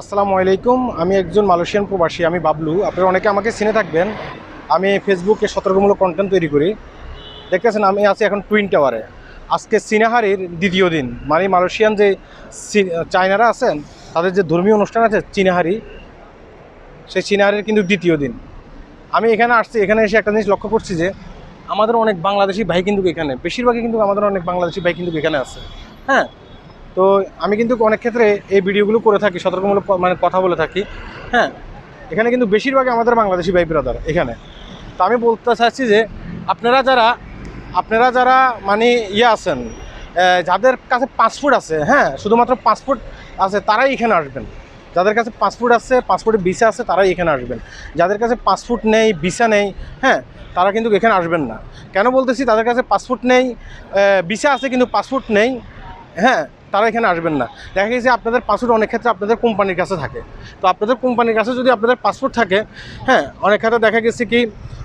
আসসালামু আলাইকুম, আমি একজন মালয়েশিয়ান প্রবাসী, আমি বাবলু। আপনারা অনেকে আমাকে চিনে থাকবেন। আমি ফেসবুকে সতর্কমূলক কন্টেন্ট তৈরি করি। দেখতেছেন, আমি আছি এখন টুইন টাওয়ারে আজকে সিনেহারির দ্বিতীয় দিন। মানে মালয়েশিয়ান যে চায়নারা আছেন, তাদের যে ধর্মীয় অনুষ্ঠান আছে চিনাহারি সেই চিনাহারির কিন্তু দ্বিতীয় দিন। আমি এখানে আসছি, এখানে এসে একটা জিনিস লক্ষ্য করছি যে, আমাদের অনেক বাংলাদেশি ভাই কিন্তু এখানে, বেশিরভাগই কিন্তু আমাদের অনেক বাংলাদেশি ভাই কিন্তু এখানে আছে। হ্যাঁ তো আমি কিন্তু অনেক ক্ষেত্রে এই ভিডিওগুলো করে থাকি, সতর্কমূলক মানে কথা বলে থাকি। হ্যাঁ এখানে কিন্তু বেশিরভাগই আমাদের বাংলাদেশি ভাই ব্রাদার এখানে। তো আমি বলতে চাচ্ছি যে আপনারা যারা আপনারা যারা মানে ইয়ে আছেন যাদের কাছে পাসপোর্ট আছে হ্যাঁ শুধুমাত্র পাসপোর্ট আছে, তারাই এখানে আসবেন। যাদের কাছে পাসপোর্ট আছে পাসপোর্টে ভিসা আছে, তারাই এখানে আসবেন। যাদের কাছে পাসপোর্ট নেই ভিসা নেই হ্যাঁ তারা কিন্তু এখানে আসবেন না। কেন বলতেছি, তাদের কাছে পাসপোর্ট নেই ভিসা আছে কিন্তু পাসপোর্ট নেই হ্যাঁ তারা এখানে আসবেন না। দেখা গেছে আপনাদের পাসপোর্ট অনেক ক্ষেত্রে আপনাদের কোম্পানির কাছে থাকে। তো আপনাদের কোম্পানির কাছে যদি আপনাদের পাসপোর্ট থাকে হ্যাঁ অনেক ক্ষেত্রে দেখা গেছে কি,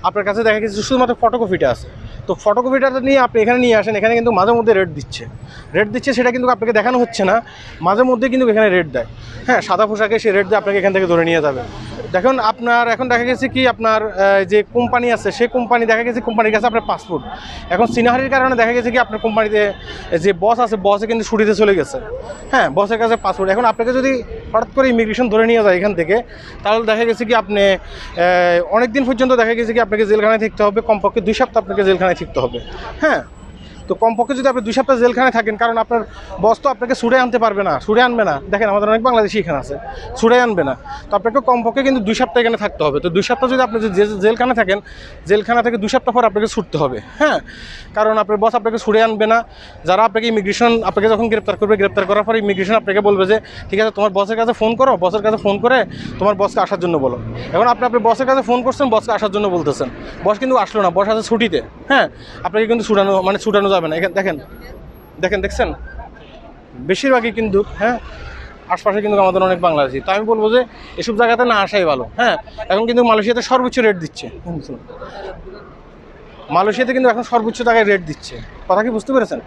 আপনার কাছে দেখা গেছে শুধুমাত্র ফটোকপিটা আছে। তো ফটোকপিটা নিয়ে আপনি এখানে নিয়ে আসেন, এখানে কিন্তু মাঝে মধ্যে রেট দিচ্ছে। রেট দিচ্ছে সেটা কিন্তু আপনাকে দেখানো হচ্ছে না, মাঝে মধ্যে কিন্তু এখানে রেট দেয়। হ্যাঁ সাদা পোশাকে সে রেট দিয়ে আপনাকে এখান থেকে ধরে নিয়ে যাবে। দেখুন, আপনার এখন দেখা গেছে কি, আপনার যে কোম্পানি আছে, সেই কোম্পানি, দেখা গেছে কোম্পানির কাছে আপনার পাসপোর্ট এখন সিনাহারির কারণে দেখা গেছে কি, আপনার কোম্পানিতে যে বস আছে বসে কিন্তু ছুটিতে চলে গেছে। হ্যাঁ বসের কাছে পাসপোর্ট এখন আপনাকে যদি হঠাৎ করে ইমিগ্রেশন ধরে নিয়ে যায় এখান থেকে, তাহলে দেখা গেছে কি, আপনি অনেক দিন পর্যন্ত দেখা গেছে কি, আপনাকে জেলখানায় থাকতে হবে। কমপক্ষে দুই সপ্তাহ আপনাকে জেলখানায় থাকতে হবে। হ্যাঁ তো কমপক্ষে যদি আপনি দুই সপ্তাহ জেলখানে থাকেন, কারণ আপনার বস তো আপনাকে ছুড়ে আনতে পারবে না সুরে আনবে না। দেখেন, আমাদের অনেক বাংলাদেশি এখানে আছে সুরে আনবে না। তো আপনাকে কমপক্ষে কিন্তু দুই সপ্তাহ এখানে থাকতে হবে। তো দুই সপ্তাহ যদি আপনি যে জে- জেলখানায় থাকেন, জেলখানা থেকে দুই সপ্তাহ পর আপনাকে ছুটতে হবে হ্যাঁ? কারণ আপনার বস আপনাকে সুরে আনবে না। যারা আপনাকে ইমিগ্রেশন আপনাকে যখন গ্রেপ্তার করবে, গ্রেপ্তার করার পর ইমিগ্রেশন আপনাকে বলবে যে, ঠিক আছে, তোমার বসের কাছে ফোন করো বসের কাছে ফোন করে তোমার বসকে আসার জন্য বলো। এখন আপনি আপনার বসের কাছে ফোন করছেন বসকে আসার জন্য বলতেছেন। বস কিন্তু আসলো না বস আছে ছুটিতে হ্যাঁ? আপনাকে কিন্তু ছুটানো মানে ছুটানো যাবে না। এখানে দেখেন দেখেন, দেখছেন? বেশিরভাগই কিন্তু হ্যাঁ আশপাশে কিন্তু আমাদের অনেক বাংলাদেশি। তো আমি বলব যে, এসব জায়গাতে না আসাই ভালো হ্যাঁ। এখন কিন্তু মালয়েশিয়াতে সর্বোচ্চ রেট দিচ্ছে। মালয়েশিয়াতে কিন্তু এখন সর্বোচ্চ টাকায় রেট দিচ্ছে। কথা কি বুঝতে পেরেছেন?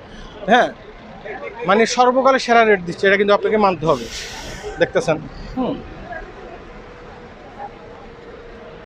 হ্যাঁ মানে সর্বকালে সেরা রেট দিচ্ছে। এটা কিন্তু আপনাকে মানতে হবে। দেখতেছেন? হুম।